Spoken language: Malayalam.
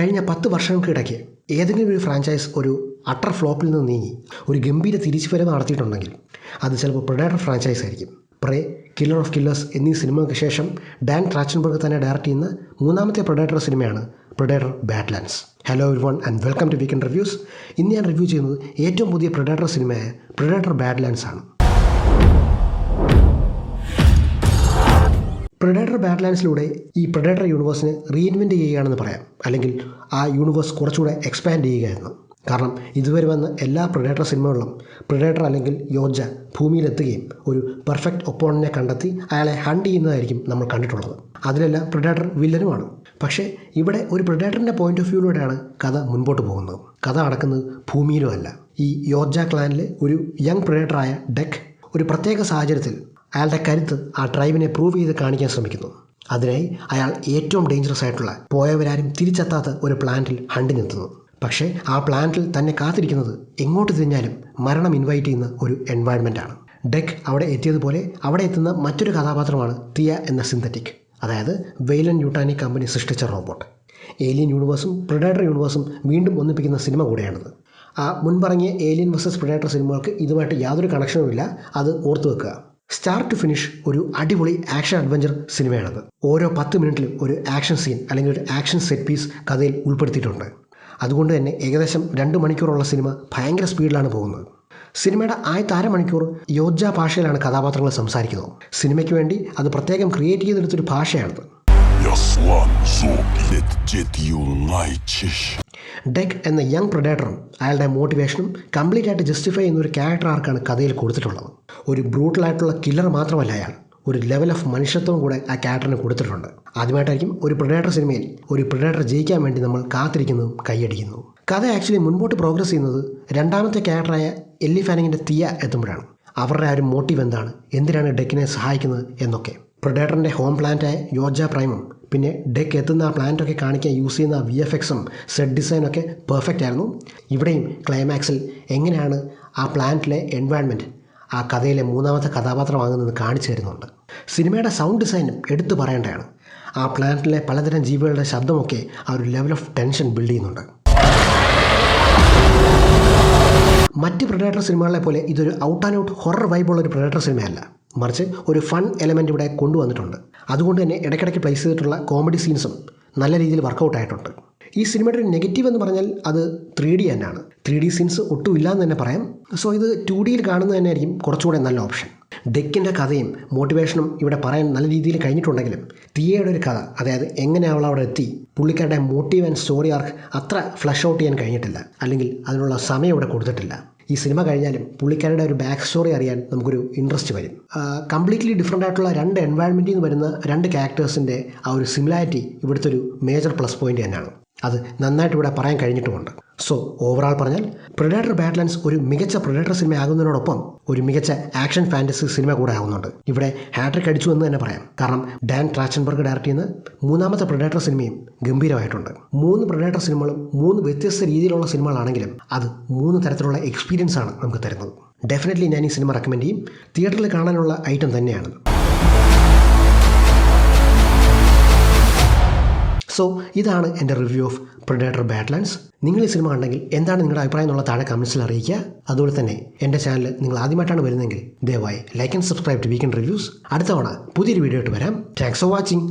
കഴിഞ്ഞ പത്ത് വർഷങ്ങൾക്കിടയ്ക്ക് ഏതെങ്കിലും ഒരു ഫ്രാഞ്ചൈസ് ഒരു അട്ടർ ഫ്ലോപ്പിൽ നിന്ന് നീങ്ങി ഒരു ഗംഭീര തിരിച്ചുവരവ് നടത്തിയിട്ടുണ്ടെങ്കിൽ അത് ചിലപ്പോൾ പ്രൊഡേറ്റർ ഫ്രാഞ്ചൈസ് ആയിരിക്കും. പ്രേ കില്ലർ ഓഫ് കില്ലേഴ്സ് എന്നീ സിനിമകൾക്ക് ശേഷം ഡാൻ ട്രാച്ചൻബർഗ് തന്നെ ഡയറക്റ്റ് ചെയ്യുന്ന മൂന്നാമത്തെ പ്രൊഡേറ്റർ സിനിമയാണ് Predator Badlands hello everyone and welcome to weekend reviews ഇന്ന് ഞാൻ റിവ്യൂ ചെയ്യുന്നത് ഏറ്റവും പുതിയ പ്രൊഡേറ്റർ സിനിമയായ പ്രൊഡേറ്റർ ബാഡ്ലാൻഡ്സ് ആണ്. പ്രൊഡേറ്റർ ബാഡ്ലാൻഡ്സിലൂടെ ഈ പ്രഡേറ്റർ യൂണിവേഴ്സിനെ റീഇൻവെന്റ് ചെയ്യുകയാണെന്ന് പറയാം. അല്ലെങ്കിൽ ആ യൂണിവേഴ്സ് കുറച്ചുകൂടെ എക്സ്പാൻഡ് ചെയ്യുകയായിരുന്നു. കാരണം ഇതുവരെ വന്ന എല്ലാ പ്രൊഡേറ്റർ സിനിമകളിലും പ്രൊഡേറ്റർ അല്ലെങ്കിൽ യോജ ഭൂമിയിലെത്തുകയും ഒരു പെർഫെക്റ്റ് ഒപ്പോണനെ കണ്ടെത്തി അയാളെ ഹണ്ട് ചെയ്യുന്നതായിരിക്കും നമ്മൾ കണ്ടിട്ടുള്ളത്. അതിലെല്ലാം പ്രൊഡേറ്റർ വില്ലനുമാണ് പക്ഷേ ഇവിടെ ഒരു പ്രൊഡേറ്ററിന്റെ പോയിന്റ് ഓഫ് വ്യൂയിലൂടെയാണ് കഥ മുൻപോട്ട് പോകുന്നത്. കഥ നടക്കുന്നത് ഭൂമിയിലും അല്ല. ഈ യോജ ക്ലാനിലെ ഒരു യങ് പ്രൊഡേറ്ററായ ഡെക് ഒരു പ്രത്യേക സാഹചര്യത്തിൽ അയാളുടെ കരുത്ത് ആ ഡ്രൈവിനെ പ്രൂവ് ചെയ്ത് കാണിക്കാൻ ശ്രമിക്കുന്നു. അതിനായി അയാൾ ഏറ്റവും ഡേഞ്ചറസ് ആയിട്ടുള്ള പോയവരാരും തിരിച്ചെത്താത്ത ഒരു പ്ലാന്റിൽ ഹണ്ടിനെത്തുന്നു പക്ഷേ ആ പ്ലാന്റിൽ തന്നെ കാത്തിരിക്കുന്നത് എങ്ങോട്ട് തിരിഞ്ഞാലും മരണം ഇൻവൈറ്റ് ചെയ്യുന്ന ഒരു എൻവയൺമെന്റാണ് ഡെക് അവിടെ എത്തിയതുപോലെ അവിടെ എത്തുന്ന മറ്റൊരു കഥാപാത്രമാണ് തിയ എന്ന സിന്തറ്റിക് അതായത് വെയിലൻ യൂട്ടാനി കമ്പനി സൃഷ്ടിച്ച റോബോട്ട് ഏലിയൻ യൂണിവേഴ്സും പ്രിഡേറ്റർ യൂണിവേഴ്സും വീണ്ടും ഒന്നിപ്പിക്കുന്ന സിനിമ കൂടെയാണിത്. ആ മുൻപറങ്ങിയ ഏലിയൻ വേഴ്സസ് പ്രിഡേറ്റർ സിനിമകൾക്ക് ഇതുമായിട്ട് യാതൊരു കണക്ഷനുമില്ല അത് ഓർത്തു വെക്കുക സ്റ്റാർട്ട് ടു ഫിനിഷ് ഒരു അടിപൊളി ആക്ഷൻ അഡ്വഞ്ചർ സിനിമയാണത് ഓരോ പത്ത് മിനിറ്റിലും ഒരു ആക്ഷൻ സീൻ അല്ലെങ്കിൽ ഒരു ആക്ഷൻ സെറ്റ് പീസ് കഥയിൽ ഉൾപ്പെടുത്തിയിട്ടുണ്ട്. അതുകൊണ്ട് തന്നെ ഏകദേശം രണ്ട് മണിക്കൂറുള്ള സിനിമ ഭയങ്കര സ്പീഡിലാണ് പോകുന്നത്. സിനിമയുടെ ആദ്യത്തെ അരമണിക്കൂർ യോജ ഭാഷയിലാണ് കഥാപാത്രങ്ങൾ സംസാരിക്കുന്നത്. സിനിമയ്ക്ക് വേണ്ടി അത് പ്രത്യേകം ക്രിയേറ്റ് ചെയ്തെടുത്തൊരു ഭാഷയാണത്. ഡെക്ക് എന്ന യങ് പ്രൊഡേറ്ററും അയാളുടെ മോട്ടിവേഷനും കംപ്ലീറ്റ് ആയിട്ട് ജസ്റ്റിഫൈ ചെയ്യുന്ന ഒരു ക്യാരക്ടർ ആർക്കാണ് കഥയിൽ കൊടുത്തിട്ടുള്ളത്. ഒരു ബ്രൂട്ടലായിട്ടുള്ള കില്ലർ മാത്രമല്ല അയാൾ. ഒരു ലെവൽ ഓഫ് മനുഷ്യത്വം കൂടെ ആ ക്യാരക്ടറിന് കൊടുത്തിട്ടുണ്ട്. ആദ്യമായിട്ടായിരിക്കും ഒരു പ്രൊഡേറ്റർ സിനിമയിൽ ഒരു പ്രൊഡേറ്റർ ജയിക്കാൻ വേണ്ടി നമ്മൾ കാത്തിരിക്കുന്നതും കൈയടിക്കുന്നതും കഥ ആക്ച്വലി മുൻപോട്ട് പ്രോഗ്രസ് ചെയ്യുന്നത് രണ്ടാമത്തെ ക്യാരക്ടറായ എല്ലി ഫാനിങ്ങിന്റെ തീയ എത്തുമ്പോഴാണ്. അവരുടെ ആ ഒരു മോട്ടീവ് എന്താണ്? എന്തിനാണ് ഡെക്കിനെ സഹായിക്കുന്നത് എന്നൊക്കെ. പ്രൊഡേറ്ററിന്റെ ഹോം പ്ലാന്റായ യോജ പ്രൈമും പിന്നെ ഡെക്ക് എത്തുന്ന ആ പ്ലാന്റൊക്കെ കാണിക്കാൻ യൂസ് ചെയ്യുന്ന വി എഫ് എക്സും സെറ്റ് ഡിസൈനൊക്കെ പെർഫെക്റ്റ് ആയിരുന്നു. ഇവിടെയും ക്ലൈമാക്സിൽ എങ്ങനെയാണ് ആ പ്ലാന്റിലെ എൻവയൺമെന്റ് ആ കഥയിലെ മൂന്നാമത്തെ കഥാപാത്രമാകുന്നത് കാണിച്ചു തരുന്നുണ്ട്. സിനിമയുടെ സൗണ്ട് ഡിസൈനും എടുത്തു പറയേണ്ടതാണ്. ആ പ്ലാന്റിലെ പലതരം ജീവികളുടെ ശബ്ദമൊക്കെ ആ ഒരു ലെവൽ ഓഫ് ടെൻഷൻ ബിൽഡ് ചെയ്യുന്നുണ്ട്. മറ്റ് പ്രൊഡേറ്റർ സിനിമകളെ പോലെ ഇതൊരു ഔട്ട് ആൻഡ് ഔട്ട് ഹൊറർ വൈബുള്ള ഒരു പ്രൊഡേറ്റർ സിനിമയല്ല. മറിച്ച് ഒരു ഫൺ എലമെന്റ് ഇവിടെ കൊണ്ടുവന്നിട്ടുണ്ട്. അതുകൊണ്ട് തന്നെ ഇടയ്ക്കിടയ്ക്ക് പ്ലേസ് ചെയ്തിട്ടുള്ള കോമഡി സീൻസും നല്ല രീതിയിൽ വർക്കൗട്ട് ആയിട്ടുണ്ട്. ഈ സിനിമയുടെ ഒരു നെഗറ്റീവ് എന്ന് പറഞ്ഞാൽ അത് ത്രീ ഡി തന്നെയാണ്. ത്രീ ഡി സീൻസ് ഒട്ടും ഇല്ലാന്ന് തന്നെ പറയാം. സോ ഇത് ടു ഡിയിൽ കാണുന്നത് തന്നെ ആയിരിക്കും കുറച്ചുകൂടെ നല്ല ഓപ്ഷൻ ഡെക്കിന്റെ കഥയും മോട്ടിവേഷനും ഇവിടെ പറയാൻ നല്ല രീതിയിൽ കഴിഞ്ഞിട്ടുണ്ടെങ്കിലും തിയയുടെ ഒരു കഥ അതായത് എങ്ങനെ അവൾ അവിടെ എത്തി പുള്ളിക്കാരുടെ മോട്ടീവ് ആൻഡ് സ്റ്റോറി ആർക്ക് അത്ര ഫ്ലഷ് ഔട്ട് ചെയ്യാൻ കഴിഞ്ഞിട്ടില്ല. അല്ലെങ്കിൽ അതിനുള്ള സമയം ഇവിടെ കൊടുത്തിട്ടില്ല. ഈ സിനിമ കഴിഞ്ഞാലും പുള്ളിക്കാരുടെ ഒരു ബാക്ക് സ്റ്റോറി അറിയാൻ നമുക്കൊരു ഇൻട്രസ്റ്റ് വരും. കംപ്ലീറ്റ്ലി ഡിഫറെന്റ് ആയിട്ടുള്ള രണ്ട് എൻവയൺമെന്റിൽ നിന്ന് വരുന്ന രണ്ട് ക്യാരക്ടേഴ്സിന്റെ ആ ഒരു സിമിലാരിറ്റി ഇവിടുത്തെ ഒരു മേജർ പ്ലസ് പോയിന്റ് തന്നെയാണ്. അത് നന്നായിട്ട് ഇവിടെ പറയാൻ കഴിഞ്ഞിട്ടുമുണ്ട്. സോ ഓവറാൾ പറഞ്ഞാൽ പ്രൊഡേറ്റർ ബാഡ്ലാൻഡ്സ് ഒരു മികച്ച പ്രൊഡേറ്റർ സിനിമ ആകുന്നതിനോടൊപ്പം ഒരു മികച്ച ആക്ഷൻ ഫാന്റസി സിനിമ കൂടെ ആകുന്നുണ്ട് ഇവിടെ ഹാട്രിക് അടിച്ചു എന്ന് തന്നെ പറയാം. കാരണം ഡാൻ ട്രാച്ചൻബർഗ് ഡയറക്റ്റ് ചെയ്യുന്ന മൂന്നാമത്തെ പ്രൊഡേറ്റർ സിനിമയും ഗംഭീരമായിട്ടുണ്ട്. മൂന്ന് പ്രൊഡേറ്റർ സിനിമകളും മൂന്ന് വ്യത്യസ്ത രീതിയിലുള്ള സിനിമകളാണെങ്കിലും അത് മൂന്ന് തരത്തിലുള്ള എക്സ്പീരിയൻസ് ആണ് നമുക്ക് തരുന്നത്. ഡെഫിനറ്റ്ലി ഞാൻ ഈ സിനിമ റെക്കമെൻഡ് ചെയ്യും. തിയേറ്ററിൽ കാണാനുള്ള ഐറ്റം തന്നെയാണ്. സോ ഇതാണ് എന്റെ റിവ്യൂ ഓഫ് പ്രൊഡേറ്റർ ബാഡ്ലാൻഡ്സ് നിങ്ങൾ ഈ സിനിമ കണ്ടെങ്കിൽ എന്താണ് നിങ്ങളുടെ അഭിപ്രായം എന്നുള്ള താഴെ കമൻസിൽ അറിയിക്കുക. അതുപോലെ തന്നെ എന്റെ ചാനൽ നിങ്ങൾ ആദ്യമായിട്ടാണ് വരുന്നതെങ്കിൽ ദയവായി like and subscribe to weekend reviews അടുത്തവണ പുതിയൊരു വീഡിയോ ആയിട്ട് വരാം. Thanks for watching